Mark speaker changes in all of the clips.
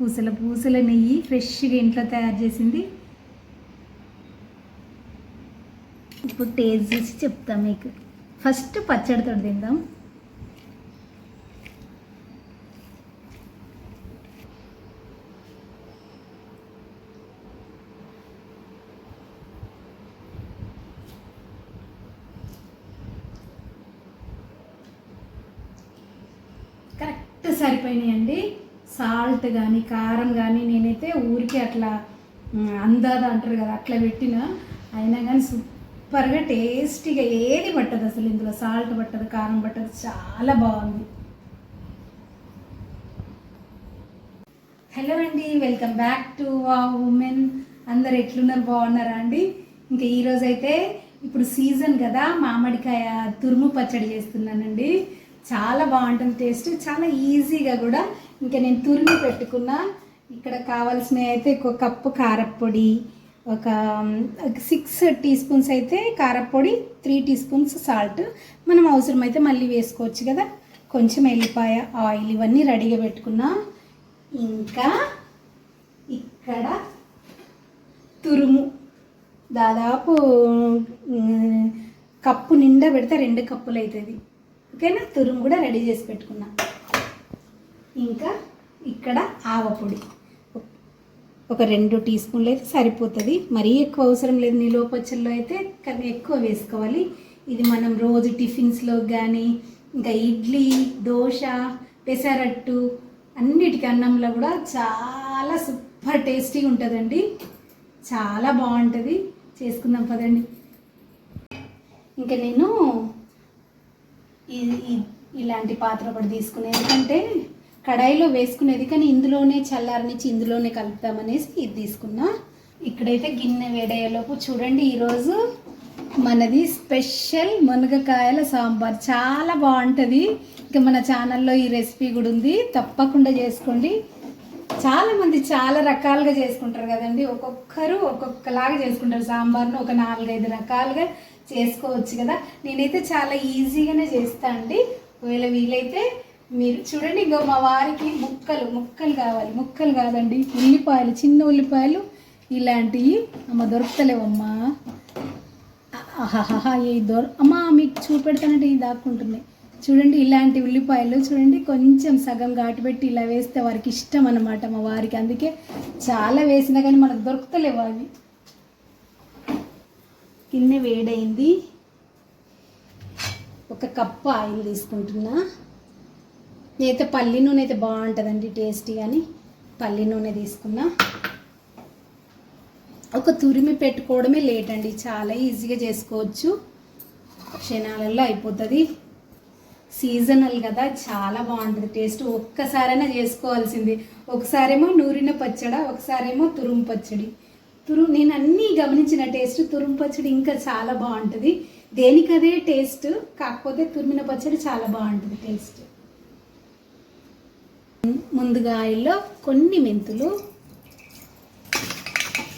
Speaker 1: పూసల పూసల నెయ్యి ఫ్రెష్గా ఇంట్లో తయారు చేసింది. ఇప్పుడు టేస్ట్ చేసి చెప్తాం మీకు. ఫస్ట్ పచ్చడితో తిందాం. కరెక్ట్ సరిపోయినాయండి. సాల్ట్ కానీ కారం కానీ నేనైతే ఊరికే అట్లా అందాద అంటారు కదా అట్లా పెట్టిన అయినా కానీ సూపర్గా టేస్టీగా ఏది పట్టదు అసలు ఇందులో. సాల్ట్ పట్టదు కారం పట్టదు చాలా బాగుంది. హలో అండి welcome back to wow women. అందరు ఎట్లున్నారు బాగున్నారా అండి? ఇంకా ఈరోజైతే ఇప్పుడు సీజన్ కదా మామిడికాయ తురుము పచ్చడి చేస్తున్నానండి. చాలా బాగుంటుంది టేస్ట్. చాలా ఈజీగా కూడా ఇంకా నేను తురిమి పెట్టుకున్నా. ఇక్కడ కావాల్సినవి అయితే ఒక కప్పు కారప్పొడి ఒక సిక్స్ టీ స్పూన్స్ అయితే కారప్పొడి త్రీ టీ స్పూన్స్ సాల్ట్ మనం అవసరమైతే మళ్ళీ వేసుకోవచ్చు కదా. కొంచెం ఎల్లిపాయ ఆయిల్ ఇవన్నీ రెడీగా పెట్టుకున్నా. ఇంకా ఇక్కడ తురుము. దాదాపు కప్పు నిండా పెడితే రెండు కప్పులు అవుతుంది ఓకేనా తురుము కూడా రెడీ చేసి పెట్టుకున్నా. ఇంకా ఇక్కడ ఆవపొడి ఒక రెండు టీ స్పూన్లు అయితే సరిపోతుంది. మరీ ఎక్కువ అవసరం లేదు. నిలువ అయితే కానీ ఎక్కువ వేసుకోవాలి. ఇది మనం రోజు టిఫిన్స్లో కానీ ఇంకా ఇడ్లీ దోశ పెసరట్టు అన్నిటికీ అన్నంలో కూడా చాలా సూపర్ టేస్టీగా ఉంటుందండి. చాలా బాగుంటుంది. చేసుకుందాం పదండి. ఇంకా నేను ఇలాంటి పాత్ర ఒకటి తీసుకునేది ఎందుకంటే కడాయిలో వేసుకునేది కానీ ఇందులోనే చల్లారనిచ్చి ఇందులోనే కలుపుతామనేసి ఇది తీసుకున్నా. ఇక్కడైతే గిన్నె వేడయ్యేలోపు చూడండి ఈరోజు మనది స్పెషల్ మునగకాయల సాంబార్. చాలా బాగుంటుంది. ఇంకా మన ఛానల్లో ఈ రెసిపీ కూడా ఉంది. తప్పకుండా చేసుకోండి. చాలామంది చాలా రకాలుగా చేసుకుంటారు కదండి. ఒక్కొక్కరు ఒక్కొక్కలాగా చేసుకుంటారు సాంబార్ను. ఒక నాలుగైదు రకాలుగా చేసుకోవచ్చు కదా. నేనైతే చాలా ఈజీగానే చేస్తా అండి. ఒకవేళ వీలైతే మీరు చూడండి ఇంకో మా వారికి ముక్కలు ముక్కలు కావాలి. ముక్కలు కాదండి ఉల్లిపాయలు చిన్న ఉల్లిపాయలు ఇలాంటివి. అమ్మ దొరుకుతలేవమ్మా. ఆహాహా ఈ దొర అమ్మా మీకు చూపెడతానంటే ఇది దాక్కుంటున్నాయి చూడండి ఇలాంటి ఉల్లిపాయలు చూడండి కొంచెం సగం ఘాటు పెట్టి ఇలా వేస్తే వారికి ఇష్టం అన్నమాట మా వారికి. అందుకే చాలా వేసినా కానీ మనకు దొరుకుతలేవు అవి. గిన్నె వేడైంది. ఒక కప్పు ఆయిల్ తీసుకుంటున్నా. నేనైతే పల్లి నూనె అయితే బాగుంటుందండి టేస్టీ కానీ పల్లి నూనె తీసుకున్నా. ఒక తురిమి పెట్టుకోవడమే లేట్ అండి చాలా ఈజీగా చేసుకోవచ్చు. క్షణాలలో అయిపోతుంది. సీజనల్ కదా చాలా బాగుంటుంది టేస్ట్. ఒక్కసారైనా చేసుకోవాల్సింది. ఒకసారేమో నూరిన పచ్చడ ఒకసారేమో తురుము పచ్చడి. తురు నేను అన్నీ గమనించిన టేస్ట్ తురుము పచ్చడి ఇంకా చాలా బాగుంటుంది. దేనికదే టేస్ట్ కాకపోతే తురిమిన పచ్చడి చాలా బాగుంటుంది టేస్ట్. ముందుగా ఆయిల్లో కొన్ని మెంతులు.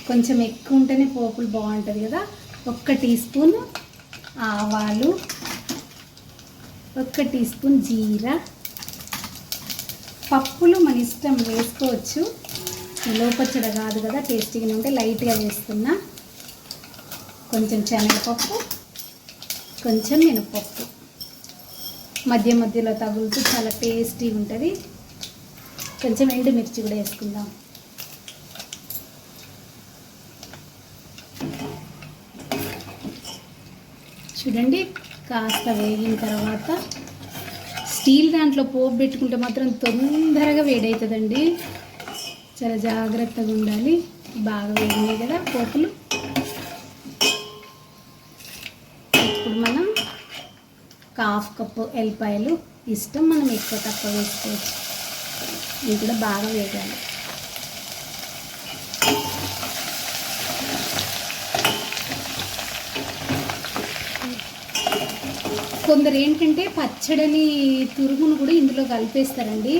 Speaker 1: కొంచెం ఎక్కువ ఉంటేనే పోపులు బాగుంటుంది కదా. ఒక్క టీ స్పూన్ ఆవాలు. ఒక్క టీ స్పూన్ జీరా. పప్పులు మన ఇష్టం వేసుకోవచ్చు. నిలవ కాదు కదా టేస్టీగా ఉంటే లైట్గా వేస్తున్నా. కొంచెం శనగపప్పు కొంచెం మినపప్పు మధ్య మధ్యలో తగులుతూ చాలా టేస్టీగా ఉంటుంది. కొంచెం ఎండుమిర్చి కూడా వేసుకుందాం. చూడండి కాస్త వేగిన తర్వాత స్టీల్ దాంట్లో పోపు పెట్టుకుంటే మాత్రం తొందరగా వేడవుతుందండి చాలా జాగ్రత్తగా ఉండాలి. బాగా వేగినాయి కదా పోపులు. ఇప్పుడు మనం హాఫ్ కప్పు ఎల్లిపాయలు ఇష్టం మనం ఎక్కువ తక్కువ వేసుకోవచ్చు. ఇవి కూడా బాగా వేగాలి. కొందరు ఏంటంటే పచ్చడిని తురుగును కూడా ఇందులో కలిపేస్తారండి.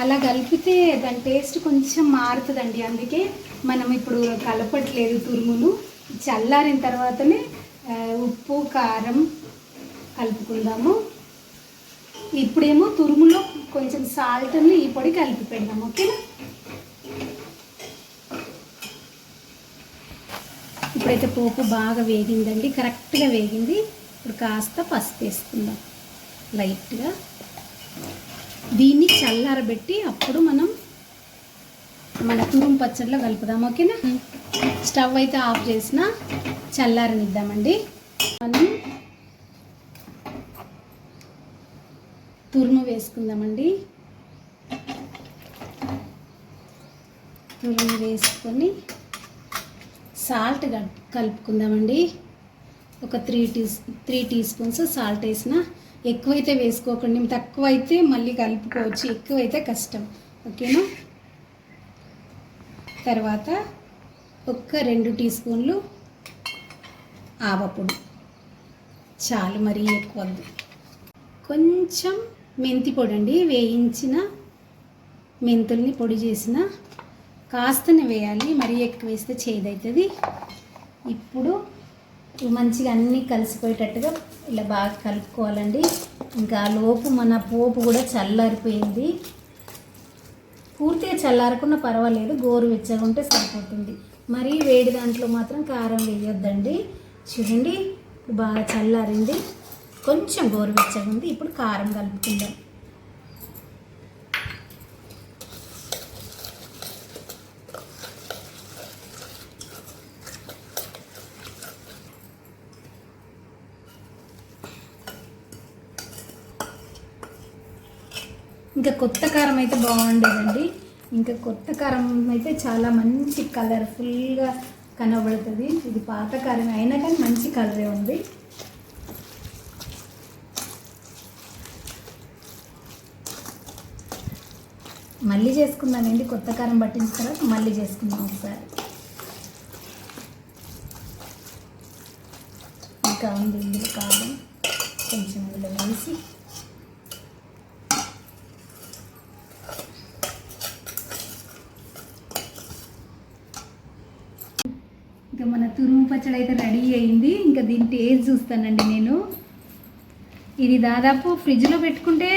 Speaker 1: అలా కలిపితే దాని టేస్ట్ కొంచెం మారుతుందండి. అందుకే మనం ఇప్పుడు కలపట్లేదు తురుములు. చల్లారిన తర్వాతనే ఉప్పు కారం కలుపుకుందాము. ఇప్పుడేమో తురుములో కొంచెం సాల్ట్ని ఈ పొడి కలిపి పెడదాం ఓకేనా? ఇప్పుడైతే పోపు బాగా వేగిందండి కరెక్ట్గా వేగింది. ఇప్పుడు కాస్త పసుపు వేసుకుందాం లైట్గా. దీన్ని చల్లారబెట్టి అప్పుడు మనం మన తురుము పచ్చడిలో కలుపుదాం ఓకేనా? స్టవ్ అయితే ఆఫ్ చేసిన చల్లారనిద్దామండి. మనం తురుము వేసుకుందామండి. తురుము వేసుకొని సాల్ట్ కలుపుకుందామండి. ఒక three tea three teaspoons salt వేసిన ఎక్కువైతే వేసుకోకండి తక్కువ అయితే మళ్ళీ కలుపుకోవచ్చు ఎక్కువైతే కష్టం. ఓకేనా? తర్వాత ఒక్క రెండు టీ స్పూన్లు ఆవపొడి చాలు మరీ ఎక్కువ కొంచెం మెంతి పొడి అండి వేయించిన మెంతుల్ని పొడి చేసిన కాస్తనే వేయాలి. మరీ ఎక్కువ వేస్తే చేదవుతుంది. ఇప్పుడు మంచిగా అన్నీ కలిసిపోయేటట్టుగా ఇలా బాగా కలుపుకోవాలండి. ఇంకా లోపు మన పోపు కూడా చల్లారిపోయింది. పూర్తిగా చల్లారకుండా పర్వాలేదు గోరువెచ్చగా ఉంటే సరిపోతుంది. మరీ వేడి దాంట్లో మాత్రం కారం వేయొద్దండి. చూడండి బాగా చల్లారింది. కొంచెం గోరువెచ్చగా ఉంది. ఇప్పుడు కారం కలుపుకుందాం. ఇంకా కొత్త కారం అయితే బాగుండేదండి. ఇంకా కొత్త కారం అయితే చాలా మంచి కలర్ఫుల్గా కనబడుతుంది. ఇది పాత కారం అయినా కానీ మంచి కలరే ఉంది. మళ్ళీ చేసుకుందానండి కొత్త కారం పట్టించిన తర్వాత మళ్ళీ చేసుకుందాం ఒకసారి. ఇంకా ఉంది ఇందులో కారం. కొంచెం ఇందులో వేసి ఇంకా మన తురుము పచ్చడి అయితే రెడీ అయింది. ఇంకా దీని టేస్ట్ చూస్తానండి నేను. ఇది దాదాపు ఫ్రిడ్జ్లో పెట్టుకుంటే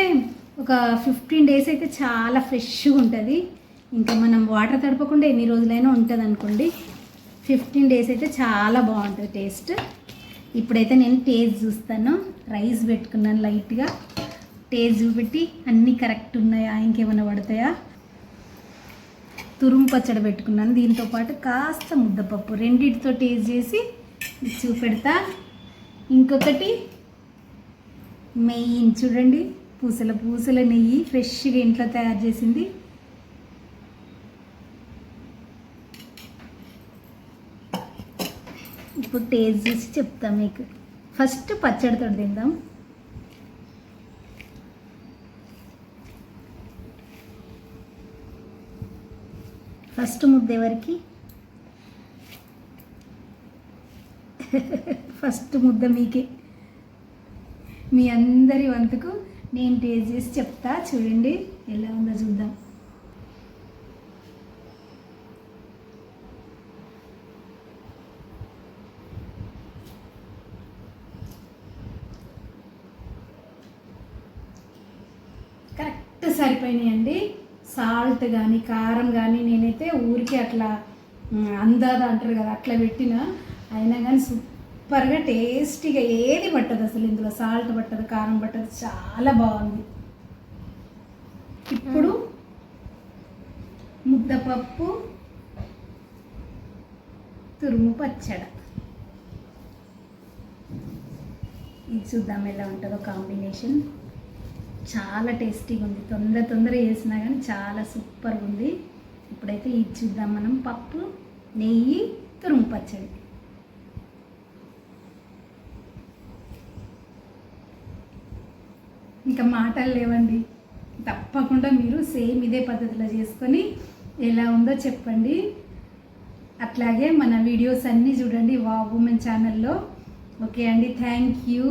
Speaker 1: ఒక ఫిఫ్టీన్ డేస్ అయితే చాలా ఫ్రెష్గా ఉంటుంది. ఇంకా మనం వాటర్ తడపకుండా ఎన్ని రోజులైనా ఉంటుంది అనుకోండి. ఫిఫ్టీన్ డేస్ అయితే చాలా బాగుంటుంది టేస్ట్. ఇప్పుడైతే నేను టేస్ట్ చూస్తాను. రైస్ పెట్టుకున్నాను లైట్గా. టేస్ట్ చూపెట్టి అన్నీ కరెక్ట్ ఉన్నాయా? ఇంకేమైనా పడతాయా? తురుము పచ్చడి పెట్టుకున్నాను. దీంతో పాటు కాస్త ముద్దపప్పు రెండింటితో టేస్ట్ చేసి చూపెడతా. ఇంకొకటి మెయిన్ చూడండి పూసల పూసల నెయ్యి ఫ్రెష్గా ఇంట్లో తయారు చేసింది. ఇప్పుడు టేస్ట్ చేసి చెప్తాం మీకు. ఫస్ట్ పచ్చడితో తిందాం. ఫస్ట్ ముద్ద ఎవరికి? ఫస్ట్ ముద్ద మీకే. మీ అందరి వంతుకు నేను టేస్ట్ చేసి చెప్తా చూడండి ఎలా ఉందో చూద్దాం. కరెక్ట్ సరిపోయినాయండి. సాల్ట్ కానీ కారం కానీ నేనైతే ఊరికే అట్లా అందాద అంటారు కదా అట్లా పెట్టిన అయినా కానీ సూపర్గా టేస్టీగా ఏది పట్టదు అసలు ఇందులో. సాల్ట్ పట్టదు కారం పట్టదు చాలా బాగుంది. ఇప్పుడు ముద్దపప్పు తురుము పచ్చడ. ఇది చూద్దాం ఎలా ఉంటుందో కాంబినేషన్. చాలా టేస్టీగా ఉంది. తొందర తొందర చేసినా కానీ చాలా సూపర్గా ఉంది. ఇప్పుడైతే ఇది చూద్దాం మనం. పప్పు నెయ్యి తురుము పచ్చడి. ఇంకా మాటలు లేవండి. తప్పకుండా మీరు సేమ్ ఇదే పద్ధతిలో చేసుకొని ఎలా ఉందో చెప్పండి. అట్లాగే మన వీడియోస్ అన్నీ చూడండి. వా ఉమెన్ ఛానల్లో. ఓకే అండి. Thank you.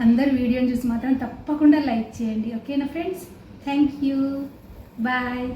Speaker 1: అందరు వీడియోని చూసి మాత్రం తప్పకుండా లైక్ చేయండి. ఓకేనా ఫ్రెండ్స్? Thank you. బాయ్.